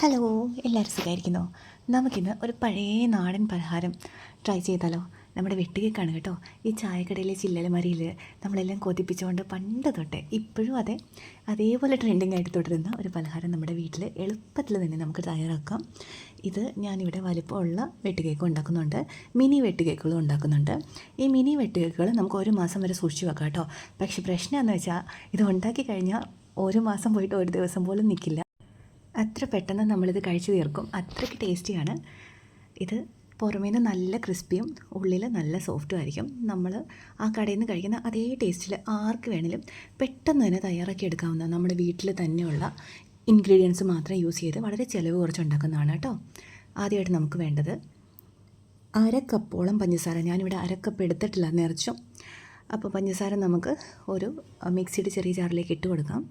Hello എല്ലാവരും സുഖമായിരിക്കുന്നു നമുക്കിന്ന് ഒരു പഴയ നാടൻ പലഹാരം ട്രൈ ചെയ്താലോ? നമ്മുടെ വെട്ടുകേക്കാണ് കേട്ടോ. ഈ ചായക്കടയിലെ ചില്ലലമരിയിൽ നമ്മളെല്ലാം കൊതിപ്പിച്ചുകൊണ്ട് പണ്ട് തൊട്ടേ ഇപ്പോഴും അതെ അതേപോലെ ട്രെൻഡിങ് ആയിട്ട് തുടരുന്ന ഒരു പലഹാരം നമ്മുടെ വീട്ടിൽ എളുപ്പത്തിൽ തന്നെ നമുക്ക് തയ്യാറാക്കാം. ഇത് ഞാനിവിടെ വലിപ്പമുള്ള വെട്ടുകേക്ക് ഉണ്ടാക്കുന്നുണ്ട്. മിനി വെട്ടുകേക്കുകളും ഉണ്ടാക്കുന്നുണ്ട്. ഈ മിനി വെട്ടുകേക്കുകൾ നമുക്ക് ഒരു മാസം വരെ സൂക്ഷിച്ച് വെക്കാം കേട്ടോ. പക്ഷേ പ്രശ്നം വെച്ചാൽ ഇത് ഉണ്ടാക്കി കഴിഞ്ഞാൽ ഒരു മാസം പോയിട്ട് ഒരു ദിവസം പോലും നിൽക്കില്ല അത്ര പെട്ടെന്ന് നമ്മളിത് കഴിച്ചു തീർക്കും. അത്രയ്ക്ക് ടേസ്റ്റിയാണ്. ഇത് പുറമേ നിന്ന് നല്ല ക്രിസ്പിയും ഉള്ളിൽ നല്ല സോഫ്റ്റും ആയിരിക്കും. നമ്മൾ ആ കടയിൽ നിന്ന് കഴിക്കുന്ന അതേ ടേസ്റ്റിൽ ആർക്ക് വേണേലും പെട്ടെന്ന് തന്നെ തയ്യാറാക്കി എടുക്കാവുന്ന നമ്മുടെ വീട്ടിൽ തന്നെയുള്ള ഇൻഗ്രീഡിയൻസ് മാത്രം യൂസ് ചെയ്ത് വളരെ ചിലവ് കുറച്ച് ഉണ്ടാക്കുന്നതാണ് കേട്ടോ. ആദ്യമായിട്ട് നമുക്ക് വേണ്ടത് അരക്കപ്പോളം കപ്പോളം പഞ്ചസാര. ഞാനിവിടെ അരക്കപ്പ് കപ്പ് എടുത്തിട്ടില്ല നിറച്ചും. അപ്പോൾ പഞ്ചസാര നമുക്ക് ഒരു മിക്സിയുടെ ചെറിയ ജാറിലേക്ക് ഇട്ട് കൊടുക്കാം.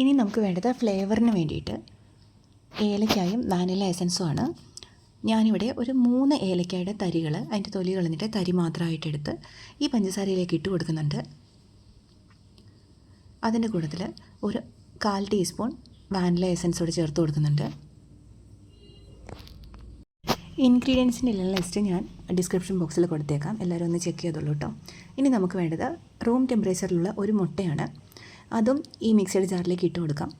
ഇനി നമുക്ക് വേണ്ടത് ഫ്ലേവറിന് വേണ്ടിയിട്ട് ഏലക്കായും വാനില എസൻസുമാണ് ഞാനിവിടെ ഒരു മൂന്ന് ഏലക്കായുടെ തരികൾ അതിന്റെ തൊലി കളഞ്ഞിട്ട് തരി മാത്രമായിട്ടെടുത്ത് ഈ പഞ്ചസാരയിലേക്ക് ഇട്ട് കൊടുക്കുന്നുണ്ട്. അതിന്റെ കൂട്ടത്തിൽ ഒരു കാൽ ടീസ്പൂൺ വാനില എസൻസ് കൂടെ ചേർത്ത് കൊടുക്കുന്നുണ്ട്. ഇൻഗ്രീഡിയൻസിന്റെ എല്ലാം ലിസ്റ്റ് ഞാൻ ഡിസ്ക്രിപ്ഷൻ ബോക്സിൽ കൊടുത്തേക്കാം. എല്ലാവരും ഒന്ന് ചെക്ക് ചെയ്തോളൂ കേട്ടോ. ഇനി നമുക്ക് വേണ്ടത് റൂം ടെമ്പറേച്ചറിലുള്ള ഒരു മുട്ടയാണ്. അതും ഈ മിക്സഡ് ജാറിലേക്ക് ഇട്ട് കൊടുക്കാം.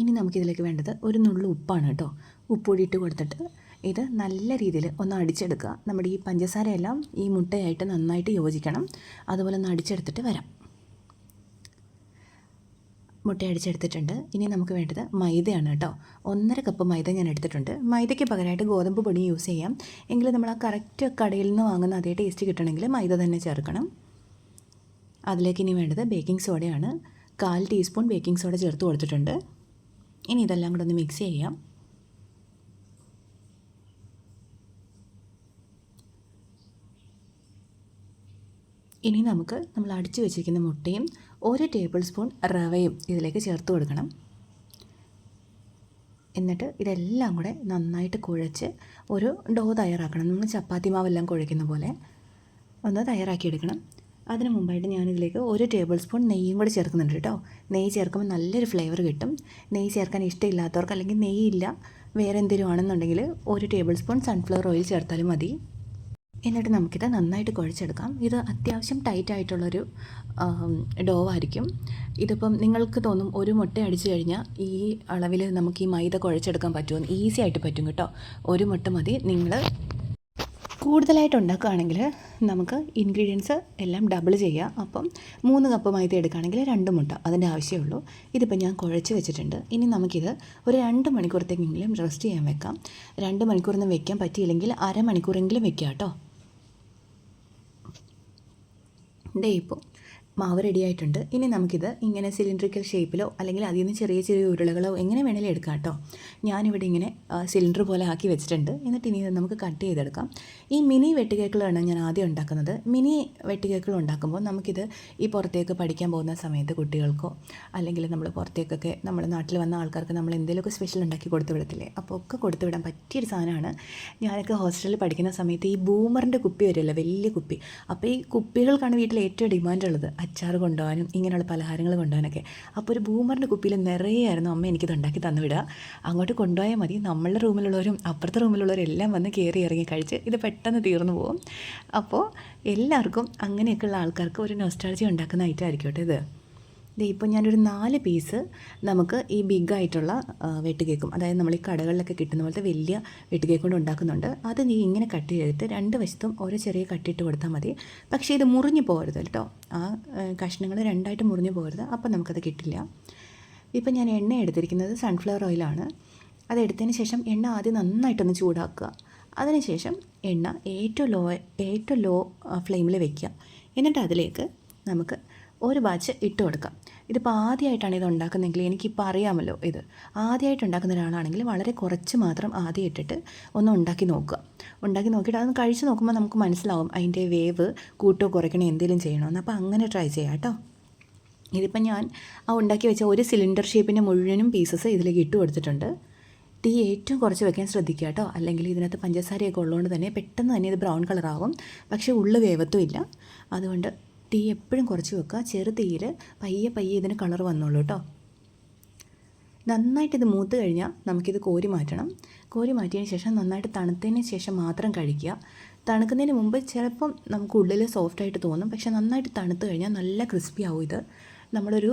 ഇനി നമുക്കിതിലേക്ക് വേണ്ടത് ഒരു നുള്ളു ഉപ്പാണ് കേട്ടോ. ഉപ്പൊടി ഇട്ട് കൊടുത്തിട്ട് ഇത് നല്ല രീതിയിൽ ഒന്ന് അടിച്ചെടുക്കുക. നമ്മുടെ ഈ പഞ്ചസാരയെല്ലാം ഈ മുട്ടയായിട്ട് നന്നായിട്ട് യോജിക്കണം. അതുപോലെ ഒന്ന് അടിച്ചെടുത്തിട്ട് വരാം. മുട്ട അടിച്ചെടുത്തിട്ടുണ്ട്. ഇനി നമുക്ക് വേണ്ടത് മൈദയാണ് കേട്ടോ. ഒന്നര കപ്പ് മൈദ ഞാൻ എടുത്തിട്ടുണ്ട്. മൈദയ്ക്ക് പകരമായിട്ട് ഗോതമ്പ് പൊടി യൂസ് ചെയ്യാം. എങ്കിലും നമ്മൾ ആ കറക്റ്റ് കടയിൽ നിന്ന് വാങ്ങുന്ന അതേ ടേസ്റ്റ് കിട്ടണമെങ്കിൽ മൈദ തന്നെ ചേർക്കണം. അതിലേക്ക് ഇനി വേണ്ടത് ബേക്കിംഗ് സോഡയാണ്. കാൽ ടീസ്പൂൺ ബേക്കിംഗ് സോഡ ചേർത്ത് കൊടുത്തിട്ടുണ്ട്. ഇനി ഇതെല്ലാം കൂടെ ഒന്ന് മിക്സ് ചെയ്യാം. ഇനി നമുക്ക് നമ്മൾ അടിച്ചു വെച്ചിരിക്കുന്ന മുട്ടയും ഒരു ടേബിൾ സ്പൂൺ റവയും ഇതിലേക്ക് ചേർത്ത് കൊടുക്കണം. എന്നിട്ട് ഇതെല്ലാം കൂടെ നന്നായിട്ട് കുഴച്ച് ഒരു ഡോ തയ്യാറാക്കണം. നമ്മൾ ചപ്പാത്തി മാവെല്ലാം കുഴയ്ക്കുന്ന പോലെ ഒന്ന് തയ്യാറാക്കിയെടുക്കണം. അതിന് മുമ്പായിട്ട് ഞാനിതിലേക്ക് ഒരു ടേബിൾ സ്പൂൺ നെയ്യും കൂടി ചേർക്കുന്നുണ്ട് കേട്ടോ. നെയ്യ് ചേർക്കുമ്പോൾ നല്ലൊരു ഫ്ലേവർ കിട്ടും. നെയ്യ് ചേർക്കാൻ ഇഷ്ടമില്ലാത്തവർക്ക് അല്ലെങ്കിൽ നെയ്യില്ല വേറെ എന്തെങ്കിലും ആണെന്നുണ്ടെങ്കിൽ ഒരു ടേബിൾ സ്പൂൺ സൺഫ്ലവർ ഓയിൽ ചേർത്താലും മതി. എന്നിട്ട് നമുക്കിത് നന്നായിട്ട് കുഴച്ചെടുക്കാം. ഇത് അത്യാവശ്യം ടൈറ്റ് ആയിട്ടുള്ളൊരു ഡോ ആയിരിക്കും. ഇതിപ്പം നിങ്ങൾക്ക് തോന്നും ഒരു മുട്ട അടിച്ചു കഴിഞ്ഞാൽ ഈ അളവിൽ നമുക്ക് ഈ മൈദ കുഴച്ചെടുക്കാൻ പറ്റുമെന്ന് ഈസി ആയിട്ട് പറ്റും കേട്ടോ. ഒരു മുട്ട മതി. നിങ്ങൾ കൂടുതലായിട്ട് ഉണ്ടാക്കുകയാണെങ്കിൽ നമുക്ക് ഇൻഗ്രീഡിയൻസ് എല്ലാം ഡബിൾ ചെയ്യാം. അപ്പം മൂന്ന് കപ്പ് മൈദ എടുക്കുകയാണെങ്കിൽ രണ്ട് മുട്ട അതിന്റെ ആവശ്യമുള്ളൂ. ഇതിപ്പോൾ ഞാൻ കുഴച്ച് വെച്ചിട്ടുണ്ട്. ഇനി നമുക്കിത് ഒരു രണ്ട് മണിക്കൂറത്തേക്കെങ്കിലും റെസ്റ്റ് ചെയ്യാൻ വെക്കാം. രണ്ട് മണിക്കൂറൊന്നും വെക്കാൻ പറ്റിയില്ലെങ്കിൽ അരമണിക്കൂറെങ്കിലും വെക്കാം കേട്ടോ ദേ ഇപ്പോൾ മാവ് റെഡി ആയിട്ടുണ്ട് ഇനി നമുക്കിത് ഇങ്ങനെ സിലിണ്ടറിക്കൽ ഷേപ്പിലോ അല്ലെങ്കിൽ അതിൽ നിന്ന് ചെറിയ ചെറിയ ഉരുളകളോ എങ്ങനെ വേണേലും എടുക്കാം കേട്ടോ. ഞാനിവിടെ ഇങ്ങനെ സിലിണ്ടർ പോലെ ആക്കി വെച്ചിട്ടുണ്ട്. എന്നിട്ട് ഇനി ഇത് നമുക്ക് കട്ട് ചെയ്തെടുക്കാം. ഈ മിനി വെട്ടുകേക്കുകളാണ് ഞാൻ ആദ്യം ഉണ്ടാക്കുന്നത്. മിനി വെട്ടുകേക്കുകൾ ഉണ്ടാക്കുമ്പോൾ നമുക്കിത് ഈ പുറത്തേക്ക് പഠിക്കാൻ പോകുന്ന സമയത്ത് കുട്ടികൾക്കോ അല്ലെങ്കിൽ നമ്മൾ പുറത്തേക്കൊക്കെ നമ്മുടെ നാട്ടിൽ വന്ന ആൾക്കാർക്ക് നമ്മൾ എന്തെങ്കിലുമൊക്കെ സ്പെഷ്യൽ ഉണ്ടാക്കി കൊടുത്തു വിടത്തില്ലേ? അപ്പോൾ ഒക്കെ കൊടുത്തു വിടാൻ പറ്റിയൊരു സാധനമാണ്. ഞാനൊക്കെ ഹോസ്റ്റലിൽ പഠിക്കുന്ന സമയത്ത് ഈ ബൂമറിന്റെ കുപ്പി വരുമല്ലോ വലിയ കുപ്പി. അപ്പോൾ ഈ കുപ്പികൾക്കാണ് വീട്ടിൽ ഏറ്റവും ഡിമാൻഡ് ഉള്ളത്. അച്ചാർ കൊണ്ടുപോകാനും ഇങ്ങനെയുള്ള പലഹാരങ്ങൾ കൊണ്ടുപോകാനൊക്കെ. അപ്പോൾ ഒരു ബൂമറിന്റെ കുപ്പിയിൽ നിറയെയായിരുന്നു അമ്മ എനിക്കിത് ഉണ്ടാക്കി തന്നുവിടുക. അങ്ങോട്ട് കൊണ്ടുപോയാൽ മതി. നമ്മളുടെ റൂമിലുള്ളവരും അപ്പുറത്തെ റൂമിലുള്ളവരും എല്ലാം വന്ന് കയറി ഇറങ്ങി കഴിച്ച് ഇത് പെട്ടെന്ന് തീർന്നു പോകും. അപ്പോൾ എല്ലാവർക്കും അങ്ങനെയൊക്കെയുള്ള ആൾക്കാർക്ക് ഒരു നോസ്റ്റാളജി ഉണ്ടാക്കുന്ന ഐറ്റം ആയിരിക്കും കേട്ടോ ഇത് ഇപ്പോൾ ഞാനൊരു നാല് പീസ് നമുക്ക് ഈ ബിഗ് ആയിട്ടുള്ള വെട്ടുകേക്കും അതായത് നമ്മൾ ഈ കടകളിലൊക്കെ കിട്ടുന്ന പോലത്തെ വലിയ വെട്ടുകേക്ക് കൊണ്ട് ഉണ്ടാക്കുന്നുണ്ട്. അത് നീ ഇങ്ങനെ കട്ട് ചെയ്തിട്ട് രണ്ട് വശത്തും ഓരോ ചെറിയ കട്ടിട്ട് കൊടുത്താൽ മതി. പക്ഷേ ഇത് മുറിഞ്ഞു പോകരുത് കേട്ടോ. ആ കഷ്ണങ്ങൾ രണ്ടായിട്ട് മുറിഞ്ഞു പോകരുത്. അപ്പം നമുക്കത് കിട്ടില്ല. ഇപ്പം ഞാൻ എണ്ണ എടുത്തിരിക്കുന്നത് സൺഫ്ലവർ ഓയിലാണ് അതെടുത്തതിന് ശേഷം എണ്ണ ആദ്യം നന്നായിട്ടൊന്ന് ചൂടാക്കുക. അതിനുശേഷം എണ്ണ ഏറ്റവും ലോ ഏറ്റവും ലോ ഫ്ലെയിമിൽ വെക്കുക. എന്നിട്ട് അതിലേക്ക് നമുക്ക് ഒരു ബാച്ച് ഇട്ട് കൊടുക്കാം. ഇതിപ്പോൾ ആദ്യമായിട്ടാണ് ഇത് ഉണ്ടാക്കുന്നതെങ്കിൽ എനിക്കിപ്പോൾ അറിയാമല്ലോ ഇത്. ആദ്യമായിട്ട് ഉണ്ടാക്കുന്ന ഒരാളാണെങ്കിൽ വളരെ കുറച്ച് മാത്രം ആദ്യം ഇട്ടിട്ട് ഒന്ന് ഉണ്ടാക്കി നോക്കുക. ഉണ്ടാക്കി നോക്കിയിട്ട് അതൊന്ന് കഴിച്ച് നോക്കുമ്പോൾ നമുക്ക് മനസ്സിലാവും അതിന്റെ വേവ് കൂട്ടോ കുറയ്ക്കണോ എന്തെങ്കിലും ചെയ്യണമെന്ന് അപ്പോൾ അങ്ങനെ ട്രൈ ചെയ്യാം കേട്ടോ. ഇതിപ്പോൾ ഞാൻ ആ ഉണ്ടാക്കി വെച്ച ഒരു സിലിണ്ടർ ഷേപ്പിന്റെ മുഴുവനും പീസസ് ഇതിലേക്ക് ഇട്ട് കൊടുത്തിട്ടുണ്ട്. തീ ഏറ്റവും കുറച്ച് വെക്കാൻ ശ്രദ്ധിക്കുക കേട്ടോ. അല്ലെങ്കിൽ ഇതിനകത്ത് പഞ്ചസാരയൊക്കെ ഉള്ളതുകൊണ്ട് തന്നെ പെട്ടെന്ന് തന്നെ ഇത് ബ്രൗൺ കളറാകും പക്ഷേ ഉള്ളു വേവത്തും ഇല്ല. അതുകൊണ്ട് തീ എപ്പോഴും കുറച്ച് വെക്കുക. ചെറു തീയിൽ പയ്യെ പയ്യെ ഇതിന് കളർ വന്നോളൂ കേട്ടോ. നന്നായിട്ട് ഇത് മൂത്ത് കഴിഞ്ഞാൽ നമുക്കിത് കോരി മാറ്റണം. കോരി മാറ്റിയതിന് ശേഷം നന്നായിട്ട് തണുത്തതിന് ശേഷം മാത്രം കഴിക്കുക. തണുക്കുന്നതിന് മുമ്പ് ചിലപ്പം നമുക്ക് ഉള്ളിൽ സോഫ്റ്റായിട്ട് തോന്നും. പക്ഷേ നന്നായിട്ട് തണുത്ത് കഴിഞ്ഞാൽ നല്ല ക്രിസ്പി ആവും ഇത്. നമ്മളൊരു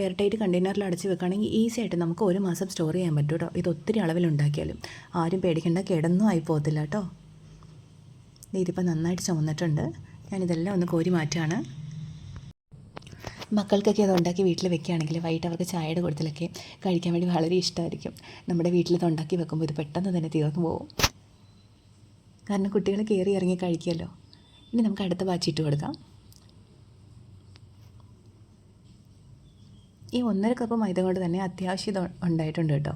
എയർ ടൈറ്റ് കണ്ടെയ്നറിൽ അടച്ച് വെക്കുകയാണെങ്കിൽ ഈസി ആയിട്ട് നമുക്ക് ഒരു മാസം സ്റ്റോർ ചെയ്യാൻ പറ്റും കേട്ടോ. ഇത് ഒത്തിരി അളവിലുണ്ടാക്കിയാലും ആരും പേടിക്കേണ്ട കിടന്നും ആയി പോകത്തില്ല കേട്ടോ. ഇതിപ്പോൾ നന്നായിട്ട് ചുമന്നിട്ടുണ്ട്. ഞാനിതെല്ലാം ഒന്ന് കോരി മാറ്റുകയാണ് മക്കൾക്കൊക്കെ അത് ഉണ്ടാക്കി വീട്ടിൽ വെക്കുകയാണെങ്കിൽ വൈകിട്ട് അവർക്ക് ചായയുടെ കൂട്ടത്തിലൊക്കെ കഴിക്കാൻ വേണ്ടി വളരെ ഇഷ്ടമായിരിക്കും. നമ്മുടെ വീട്ടിൽ ഇത് ഉണ്ടാക്കി വെക്കുമ്പോൾ ഇത് പെട്ടെന്ന് തന്നെ തീർന്നു പോകും. കാരണം കുട്ടികൾ കയറി ഇറങ്ങി കഴിക്കുമല്ലോ. ഇനി നമുക്ക് അടുത്ത ബാച്ച് ഇട്ട് കൊടുക്കാം. ഈ ഒന്നര കപ്പ് മൈദ കൊണ്ട് തന്നെ അത്യാവശ്യം ഇത് ഉണ്ടായിട്ടുണ്ട് കേട്ടോ.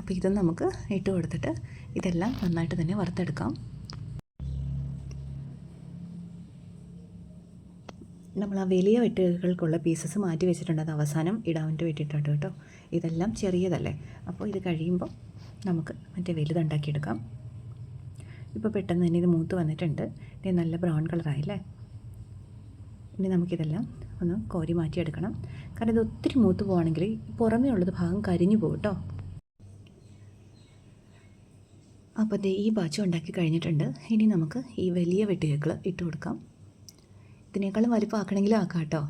അപ്പോൾ ഇത് നമുക്ക് ഇട്ട് കൊടുത്തിട്ട് ഇതെല്ലാം നന്നായിട്ട് തന്നെ വറുത്തെടുക്കാം. നമ്മൾ ആ വലിയ വെട്ടുകൾക്കുള്ള പീസസ് മാറ്റി വെച്ചിട്ടുണ്ട്. അത് അവസാനം ഇടാൻ വേണ്ടി വെട്ടിയിട്ടുണ്ട് കേട്ടോ. ഇതെല്ലാം ചെറിയതല്ലേ? അപ്പോൾ ഇത് കഴിയുമ്പോൾ നമുക്ക് മറ്റേ വലുതുണ്ടാക്കിയെടുക്കാം. ഇപ്പോൾ പെട്ടെന്ന് തന്നെ ഇത് മൂത്ത് വന്നിട്ടുണ്ട്. ഇത് നല്ല ബ്രൗൺ കളറായില്ലേ ഇനി നമുക്കിതെല്ലാം ഒന്ന് കോരി മാറ്റിയെടുക്കണം. കാരണം ഇത് ഒത്തിരി മൂത്ത് പോവുകയാണെങ്കിൽ പുറമേ ഉള്ളത് ഭാഗം കരിഞ്ഞു പോകും കേട്ടോ. അപ്പോൾ ദേ ഈ ബാച്ച് ഉണ്ടാക്കി കഴിഞ്ഞിട്ടുണ്ട്. ഇനി നമുക്ക് ഈ വലിയ വെട്ടുകേക്കൾ ഇട്ട് കൊടുക്കാം ഇതിനേക്കാളും വലിപ്പമാക്കണമെങ്കിലും ആക്കാം കേട്ടോ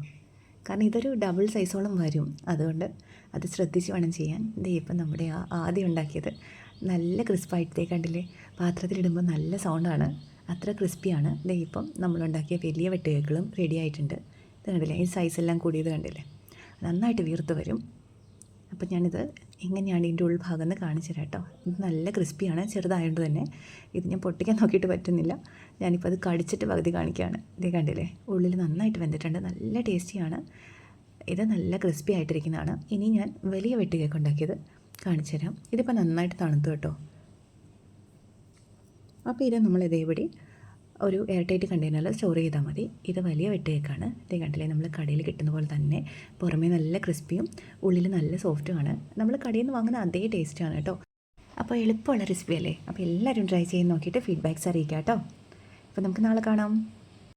കാരണം ഇതൊരു ഡബിൾ സൈസോളം വരും. അതുകൊണ്ട് അത് ശ്രദ്ധിച്ച് വേണം ചെയ്യാൻ. ദേ ഇപ്പം നമ്മുടെ ആ ആദ്യം ഉണ്ടാക്കിയത് നല്ല ക്രിസ്പായിട്ടേ കണ്ടില്ലേ? പാത്രത്തിലിടുമ്പോൾ നല്ല സൗണ്ടാണ് അത്ര ക്രിസ്പിയാണ് ദേ ഇപ്പം നമ്മളുണ്ടാക്കിയ വലിയ വെട്ടുകേക്കളും റെഡി ആയിട്ടുണ്ട്. ഇത് കണ്ടില്ലേ? ഈ സൈസെല്ലാം കൂടിയത് കണ്ടില്ലേ? നന്നായിട്ട് വീർത്ത് വരും. അപ്പം ഞാനിത് എങ്ങനെയാണ് ഇതിന്റെ ഉൾഭാഗം എന്ന് കാണിച്ചു തരാം കേട്ടോ ഇത് നല്ല ക്രിസ്പിയാണ് ചെറുതായതുകൊണ്ട് തന്നെ. ഇത് ഞാൻ പൊട്ടിക്കാൻ നോക്കിയിട്ട് പറ്റുന്നില്ല. ഞാനിപ്പോൾ അത് കടിച്ചിട്ട് പകുതി കാണിക്കുകയാണ്. ഇതേ കണ്ടില്ലേ? ഉള്ളിൽ നന്നായിട്ട് വെന്തിട്ടുണ്ട്. നല്ല ടേസ്റ്റിയാണ്. ഇത് നല്ല ക്രിസ്പി ആയിട്ടിരിക്കുന്നതാണ്. ഇനി ഞാൻ വലിയ വെട്ടി കേക്ക് ഉണ്ടാക്കിയത് കാണിച്ചു തരാം ഇതിപ്പോൾ നന്നായിട്ട് തണുത്തു കേട്ടോ. അപ്പോൾ ഇത് നമ്മൾ ഇതേപടി ഒരു എയർ ടൈറ്റ് കണ്ടെയ്നറിൽ സ്റ്റോർ ചെയ്താൽ മതി. ഇത് വലിയ വെട്ടയേക്കാണ് ഇത് കണ്ടില്ലേ നമ്മൾ കടയിൽ കിട്ടുന്ന പോലെ തന്നെ പുറമേ നല്ല ക്രിസ്പിയും ഉള്ളിൽ നല്ല സോഫ്റ്റുമാണ് നമ്മൾ കടയിൽ നിന്ന് വാങ്ങുന്ന അതേ ടേസ്റ്റാണ് കേട്ടോ. അപ്പോൾ എളുപ്പമുള്ള റെസിപ്പി അല്ലേ? അപ്പോൾ എല്ലാവരും ട്രൈ ചെയ്ത് നോക്കിയിട്ട് ഫീഡ്ബാക്ക്സ് അറിയിക്കാം കേട്ടോ. അപ്പോൾ നമുക്ക് നാളെ കാണാം.